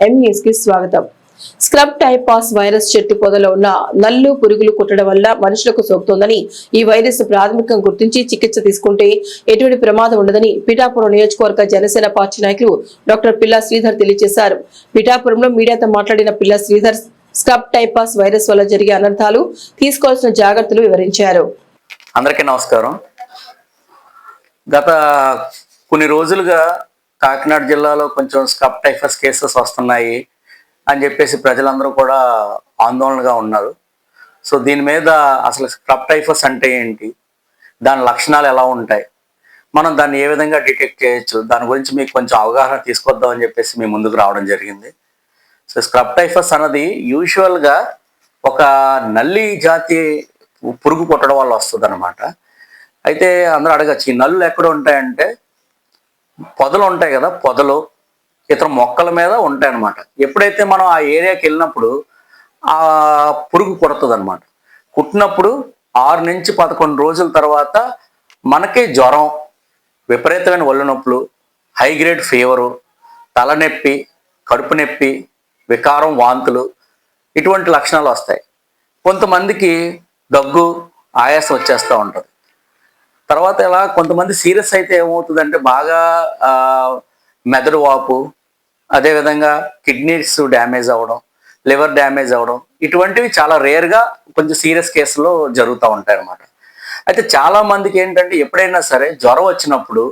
ఎం న్యూస్కి స్వాగతం. Scrub timepass virus చెట్టు పొదలో ఉన్న నల్లు పురుగులు కుట్టడం వల్ల మనుషులకు సోకుతోందని ఈ వైరస్ ప్రాథమికంగా గుర్తించి చికిత్స తీసుకుంటే ఎటువంటి ప్రమాదం ఉండదని పిఠాపురం నియోజకవర్గ జనసేన పార్టీ నాయకులు డాక్టర్ పిల్లా శ్రీధర్ తెలియజేశారు. పిఠాపురంలో మీడియాతో మాట్లాడిన పిల్లా శ్రీధర్ స్క్రబ్ టైపాస్ వైరస్ వల్ల జరిగే అనర్థాలు తీసుకోవాల్సిన జాగ్రత్తలు వివరించారు. అందరికీ నమస్కారం. గత కొన్ని రోజులుగా కాకినాడ జిల్లాలో కొంచెం స్కప్ టైఫస్ కేసెస్ వస్తున్నాయి అని చెప్పేసి ప్రజలందరూ కూడా ఆందోళనగా ఉన్నారు. సో దీని మీద అసలు స్క్రబ్ టైఫస్ అంటే ఏంటి? దాని లక్షణాలు ఎలా ఉంటాయి? మనం దాన్ని ఏ విధంగా డిటెక్ట్ చేయొచ్చు? దాని గురించి మీకు కొంచెం అవగాహన తీసుకొద్దాం అని చెప్పేసి మీ ముందుకు రావడం జరిగింది. సో స్క్రబ్ టైఫస్ అన్నది యూజువల్గా ఒక నల్లి జాతి పురుగు కొట్టడం వల్ల వస్తుంది అనమాట అయితే అందరూ అడగచ్చు ఈ నల్లు ఎక్కడ ఉంటాయంటే పొదలు ఉంటాయి కదా పొదలు ఇతర మొక్కల మీద ఉంటాయి అనమాట ఎప్పుడైతే మనం ఆ ఏరియాకి వెళ్ళినప్పుడు ఆ పురుగు కుడుతుంది అనమాట కుట్టినప్పుడు ఆరు నుంచి పదకొండు రోజుల తర్వాత మనకి జ్వరం విపరీతమైన ఒళ్ళు నొప్పులు హైగ్రేడ్ ఫీవరు తలనొప్పి కడుపు నొప్పి వికారం వాంతులు ఇటువంటి లక్షణాలు వస్తాయి. కొంతమందికి దగ్గు ఆయాసం వచ్చేస్తూ ఉంటుంది. తర్వాత ఎలా కొంతమంది సీరియస్ అయితే ఏమవుతుందంటే బాగా మెదడు వాపు అదేవిధంగా కిడ్నీస్ డ్యామేజ్ అవ్వడం లివర్ డ్యామేజ్ అవ్వడం ఇటువంటివి చాలా రేర్గా కొంచెం సీరియస్ కేసులో జరుగుతూ ఉంటాయి అన్నమాట అయితే చాలా మందికి ఏంటంటే ఎప్పుడైనా సరే జ్వరం వచ్చినప్పుడు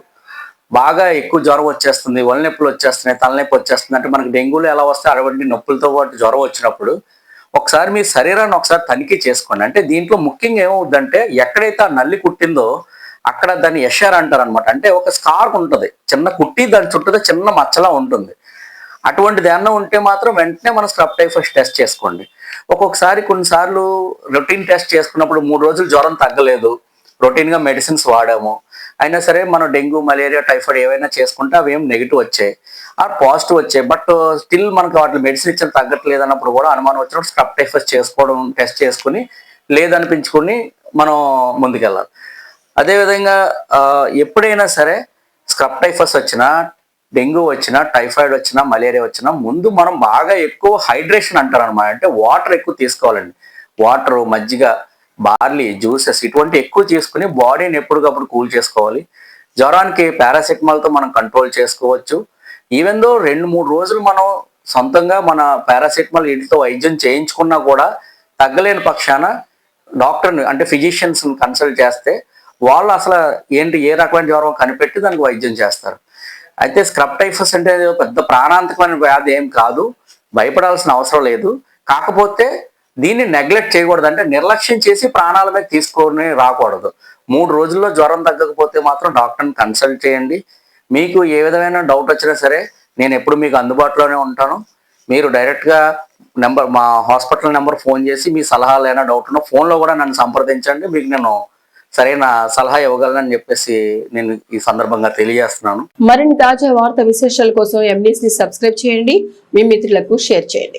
బాగా ఎక్కువ జ్వరం వచ్చేస్తుంది వలనొప్పులు వచ్చేస్తున్నాయి తలనొప్పి వచ్చేస్తుంది అంటే మనకి డెంగ్యూలు ఎలా వస్తే అటువంటి నొప్పులతో పాటు జ్వరం వచ్చినప్పుడు ఒకసారి మీ శరీరాన్ని ఒకసారి తనిఖీ చేసుకోండి. అంటే దీంట్లో ముఖ్యంగా ఏమవుద్దంటే ఎక్కడైతే ఆ నల్లి కుట్టిందో అక్కడ దాన్ని ఎషర్ అంటారు అనమాట అంటే ఒక స్కార్ ఉంటుంది. చిన్న కుట్టి దాని చుట్టూ చిన్న మచ్చలా ఉంటుంది. అటువంటిది ఏమన్నా ఉంటే మాత్రం వెంటనే మనం స్క్రబ్ టైఫస్ టెస్ట్ చేసుకోండి. ఒక్కొక్కసారి కొన్నిసార్లు రొటీన్ టెస్ట్ చేసుకున్నప్పుడు మూడు రోజులు జ్వరం తగ్గలేదు. రొటీన్గా మెడిసిన్స్ వాడాము. అయినా సరే మనం డెంగ్యూ మలేరియా టైఫాయిడ్ ఏవైనా చేసుకుంటే అవి ఏం నెగిటివ్ వచ్చాయి. ఆ పాజిటివ్ వచ్చాయి. బట్ స్టిల్ మనకు వాటి మెడిసిన్ ఇచ్చిన తగ్గట్లేదు అన్నప్పుడు కూడా అనుమానం వచ్చినప్పుడు స్క్రబ్ టైఫస్ చేసుకోవడం టెస్ట్ చేసుకుని లేదనిపించుకుని మనం ముందుకెళ్ళాలి. అదేవిధంగా ఎప్పుడైనా సరే స్క్రబ్ టైఫస్ వచ్చినా డెంగ్యూ వచ్చినా టైఫాయిడ్ వచ్చినా మలేరియా వచ్చినా ముందు మనం బాగా ఎక్కువ హైడ్రేషన్ అంటారు అనమాట అంటే వాటర్ ఎక్కువ తీసుకోవాలండి. వాటర్ మజ్జిగ బార్లీ జ్యూసెస్ ఇటువంటి ఎక్కువ తీసుకుని బాడీని ఎప్పటికప్పుడు కూల్ చేసుకోవాలి. జ్వరానికి పారాసిటమాల్తో మనం కంట్రోల్ చేసుకోవచ్చు. ఈవెన్ దో రెండు మూడు రోజులు మనం సొంతంగా మన పారాసిటమాల్ వీటితో వైద్యం చేయించుకున్నా కూడా తగ్గలేని పక్షాన డాక్టర్ని అంటే ఫిజిషియన్స్ని కన్సల్ట్ చేస్తే వాళ్ళు అసలు ఏంటి ఏ రకమైన జ్వరం కనిపెట్టి దానికి వైద్యం చేస్తారు. అయితే స్క్రబ్ టైఫస్ అంటే అది పెద్ద ప్రాణాంతకమైన వ్యాధి ఏం కాదు భయపడాల్సిన అవసరం లేదు. కాకపోతే దీన్ని నెగ్లెక్ట్ చేయకూడదు. అంటే నిర్లక్ష్యం చేసి ప్రాణాల మీద తీసుకొని రాకూడదు. మూడు రోజుల్లో జ్వరం తగ్గకపోతే మాత్రం డాక్టర్ని కన్సల్ట్ చేయండి. మీకు ఏ విధమైన డౌట్ వచ్చినా సరే నేను ఎప్పుడు మీకు అందుబాటులోనే ఉంటాను. మీరు డైరెక్ట్గా నెంబర్ మా హాస్పిటల్ నెంబర్ ఫోన్ చేసి మీ సలహాలు ఏమైనా డౌట్ ఉన్నా ఫోన్లో కూడా నన్ను సంప్రదించండి. మీకు నేను సరైన సలహా ఇవ్వగలనని చెప్పేసి నేను ఈ సందర్భంగా తెలియజేస్తున్నాను. మరిన్ని తాజా వార్త విశేషాల కోసం ఎంబీసీ సబ్స్క్రైబ్ చేయండి. మీ మిత్రులకు షేర్ చేయండి.